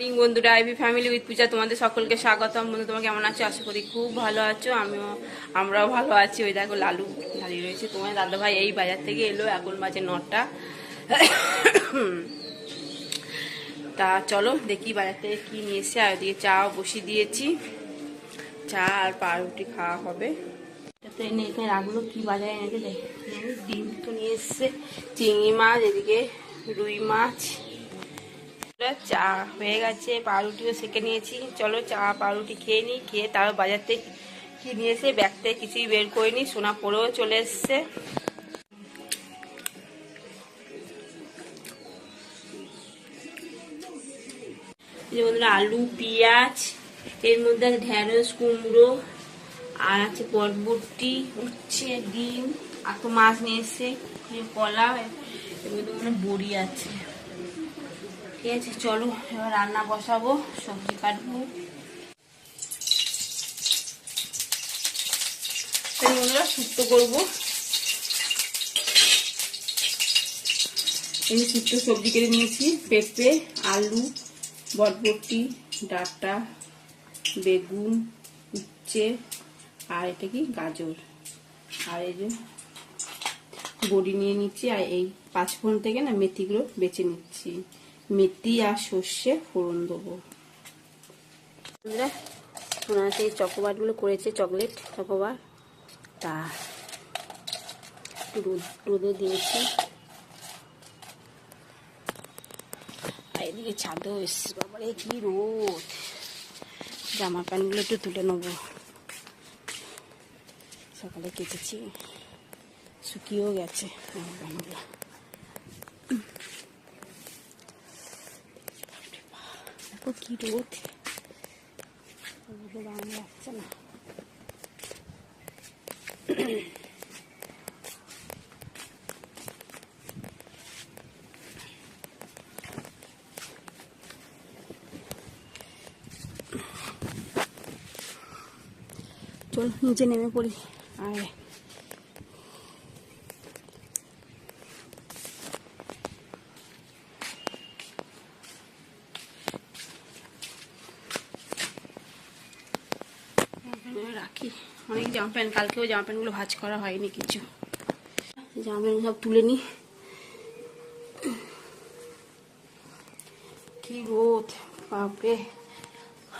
Morning বন্ধুরা ivy family with পূজা, তোমাদের সকলকে স্বাগতম। বন্ধু, তোমার কেমন আছো? আশা করি খুব ভালো আছো। আমিও, আমরাও ভালো আছি। ওই দেখো, লালু দাঁড়িয়ে রয়েছে তোমার। দাদা ভাই এই বাজার থেকে এলো, এখন বাজে নটা। তা চলো, দেখি বাজার থেকে কি নিয়ে এসে আর ওদিকে চাও বসিয়ে দিয়েছি। চা আর পাউরুটি খাওয়া হবে। এনে এখানে রাখল, কি বাজারে এনেছে ডিম তো নিয়ে এসছে, চিংড়ি মাছ, এদিকে রুই মাছ। চা হয়ে গেছে, পাউরুটিও সেঁকে নিয়েছি। চলো চা, পাউরুটি খেয়ে নিই, খেয়ে তারপর বাজার থেকে কি নিয়েছে ব্যাগ থেকে কিছুই বের করিনি সোনা পরেও চলে এসছে। বন্ধুরা, আলু, পেঁয়াজ, এর মধ্যে ঢেঁড়স, কুমড়ো, আর আছে বরবটি, উচ্ছে, ডিম, আর তো মাছ নিয়ে এসছে, কলা, এর মধ্যে বড়ি আছে। ঠিক আছে, চলো, এবার রান্না বসাবো, সবজি কাটবো। বন্ধুরা শুক্তো করব। এই শুক্তো সবজি কেটে নিয়েছি, পেঁপে, আলু বটবটি ডাঁটা, বেগুন, উচ্ছে, আর এটা কি, গাজর। আর এই যে বড়ি নিয়ে নিচ্ছি, আর এই পাঁচফোড়ন থেকে না মেথিগুলো বেছে নিচ্ছি। মেথি আর সর্ষে ফোড়ন দেবো। বন্ধুরা ওনারা সেই চকোবারগুলো করেছে, চকলেট চকোবার। তা রোদে দিয়েছি। এদিকে ছাদেও এসছে। বাবারে, কি রোদ! জামা প্যান্টগুলো একটু তুলে নেব। সকালে কেটেছি, শুকিয়েও গেছে। জামা প্যান্টগুলো দেখো কি রোদ ওগুলো দাম লাগছে না চল নিচে নেমে পড়ি। আর জামাপ্যান্টগুলো রাখি। অনেক জামা প্যান্ট, কালকেও জামা প্যান্টগুলো ভাজ করা হয়নি কিছু। জামা প্যান্ট সব তুলে নি। কি রোদ, বাপরে।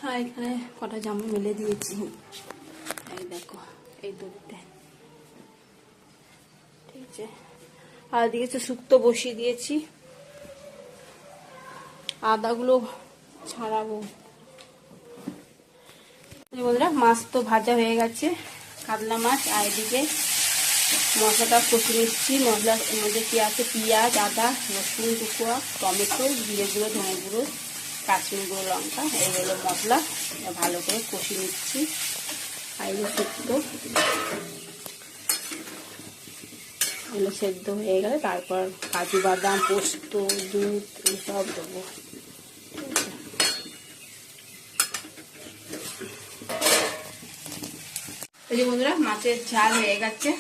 আর এখানে কটা জামা মেলে দিয়েছি। এই দেখো, এই দুধটা ঠিক আছে। আর তো শুক্তো বসিয়ে দিয়েছি। আদাগুলো ছাড়াবো। বন্ধুরা মাছ তো ভাজা হয়ে গেছে। কাতলা মাছ, আর এদিকে মশলাটা কষে নিচ্ছি। মশলার মধ্যে কি আছে? পেঁয়াজ, আদা, রসুন টুকুয়া টমেটো, জিরে গুঁড়ো, ধনে গুঁড়ো, কাশ্মীর গুঁড়ো, লঙ্কা এইগুলো মশলা। ভালো করে কষে নিচ্ছি। আর এই শুক্তো এগুলো সেদ্ধ হয়ে গেলে তারপর কাজু বাদাম, পোস্ত, দুধ এইসব দেবো ঠিক আছে এই বন্ধুরা, মাছের ঝাল হয়ে গেছে।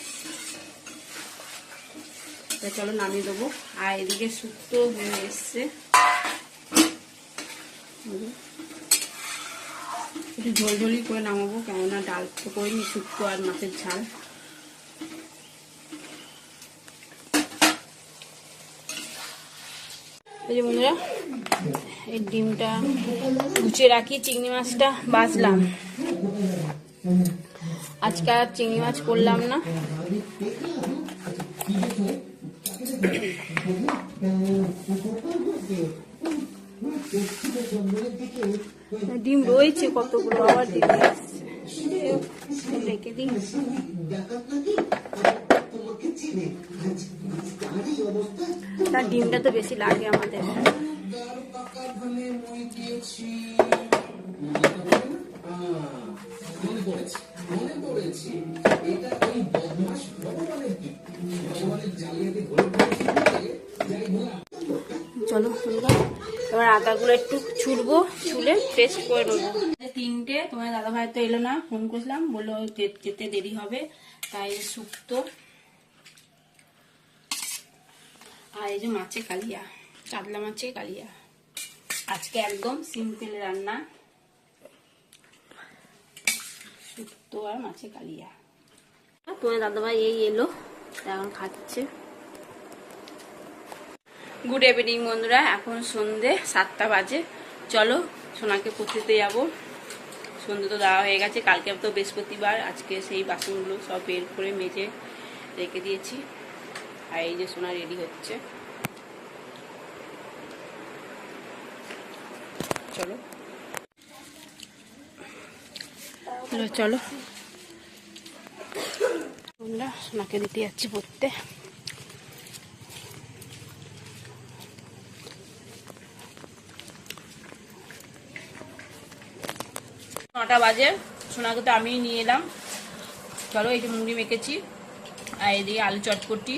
চলো নামিয়ে দেবো। আর এদিকে শুক্তো হয়ে এসছে। একটু ঝোল ঝোলই করে নামাবো, কেননা ডাল তো করিনি, শুক্তো আর মাছের ঝাল। এই বন্ধুরা, এই ডিমটা গুছিয়ে রাখি, চিংড়ি মাছটা বাছলাম আজকে আর চিংড়ি মাছ করলাম না। ডিম রয়েছে কতগুলো, আবার দিতে রেখে দিই তার ডিমটা তো বেশি লাগে আমাদের। চলো বন্ধুরা এবার আদাগুলো একটু ছুটবো ছুলে পেস্ট করে নেব। তিনটে তোমার দাদা ভাই তো এলো না ফোন করলাম বলল যে- যেতে দেরি হবে তাই শুক্তো আর এই যে মাছে কালিয়া কাতলা মাছে কালিয়া। আজকে একদম সিম্পল রান্না। শুক্তো আর মাছে কালিয়া। তোমার দাদাভাই এই এলো এখন খাচ্ছে। গুড ইভিনিং বন্ধুরা। এখন সন্ধে সাতটা বাজে। চলো সোনাকে পড়তে যাব। সন্ধে তো দেওয়া হয়ে গেছে। কালকে তো বৃহস্পতিবার। আজকে সেই বাসনগুলো সব বের করে মেজে রেখে দিয়েছি। আর এই যে সোনা রেডি হচ্ছে। চলো। চলো। আমরা সোনাকে দিতে যাচ্ছি পড়তে। নটা বাজে, সোনাকে তো আমি নিয়ে এলাম। চলো এই যে মুড়ি মেখেছি, আর এদিকে আলু চটপটি।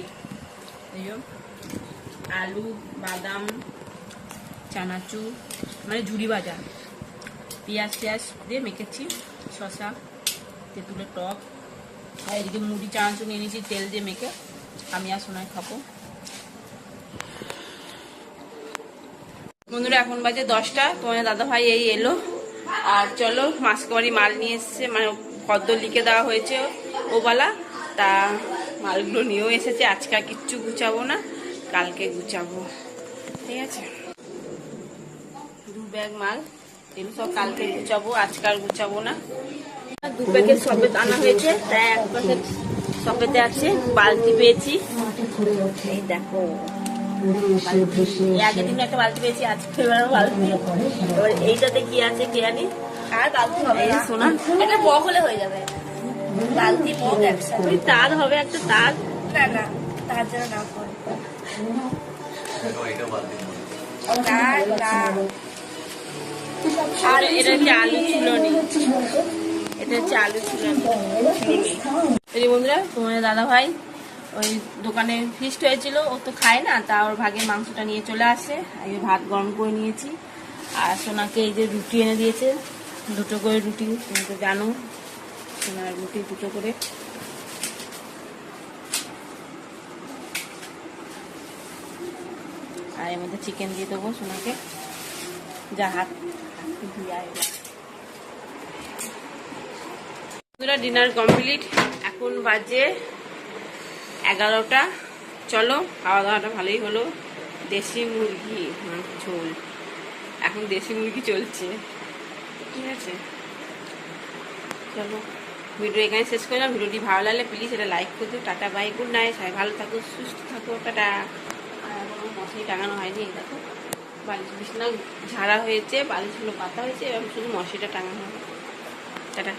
আলু, বাদাম, চানাচুর মানে ঝুড়ি ভাজা। পেঁয়াজ টেয়াজ দিয়ে মেখেছি শশা তেঁতুলের টক। আর এদিকে মুড়ি চানাচুর নিয়ে নিয়েছি তেল দিয়ে মেখে আমি আর সোনায় খাব। বন্ধুরা, এখন বাজে দশটা, তোমার দাদা ভাই এই এলো। আর চলো মাসকাবারি মাল নিয়ে এসছে মানে পদ্ম লিখে দেওয়া হয়েছে ওবালা। তা মালগুলো নিয়েও এসেছে, আজকে আর কিচ্ছু গুছাবো না, কালকে গুছাবো। ঠিক আছে? দু ব্যাগ মাল। এগুলো সব কালকে গুছাবো আজকে আর গুছাবো না। দু প্যাকেট সবেত আনা হয়েছে তাই এক প্যাকেট সবেতে আছে বালতি পেয়েছি। এই দেখো আগের দিন একটা বালতি পেয়েছি আজকে বালতি। এবার এইটাতে কি আছে কে জানি? আর বালতি হবে এই না এটা বক হলে হয়ে যাবে। বালতি বক একসাথে। তার হবে একটা তার। না না তার জন্য না করে তার না আর এটা হচ্ছে আলু চুলনি। এটা হচ্ছে আলু চুলনি। এই বন্ধুরা তোমার দাদা ভাই ওই দোকানে ফিস্ট হয়েছিল, ও তো খায় না, তা ওর ভাগের মাংসটা নিয়ে চলে আসে। এই ভাত গরম করে নিয়েছি। আর সোনাকে এই যে রুটি এনে দিয়েছে। দুটো করে রুটি, তুমি তো জানো, সোনার রুটি দুটো করে। আর এর মধ্যে চিকেন দিয়ে দেবো সোনাকে। বন্ধুরা ডিনার কমপ্লিট। এখন বাজে এগারোটা। চলো খাওয়া দাওয়াটা ভালোই হলো। দেশি মুরগি ঝোল। এখন দেশি মুরগি চলছে। ঠিক আছে। চলো, ভিডিও এখানে শেষ করলাম। ভিডিওটি ভালো লাগলে প্লিজ এটা লাইক করে টাটা বাই গুড সবাই ভালো থাকো, সুস্থ থাকো। টাটা। আর মশারি টাঙানো হয়নি দেখো। বালিশ বিছনা ঝাড়া হয়েছে বালিশগুলো পাতা হয়েছে এবং শুধু মশিটা টাঙানো হবে। টাটা।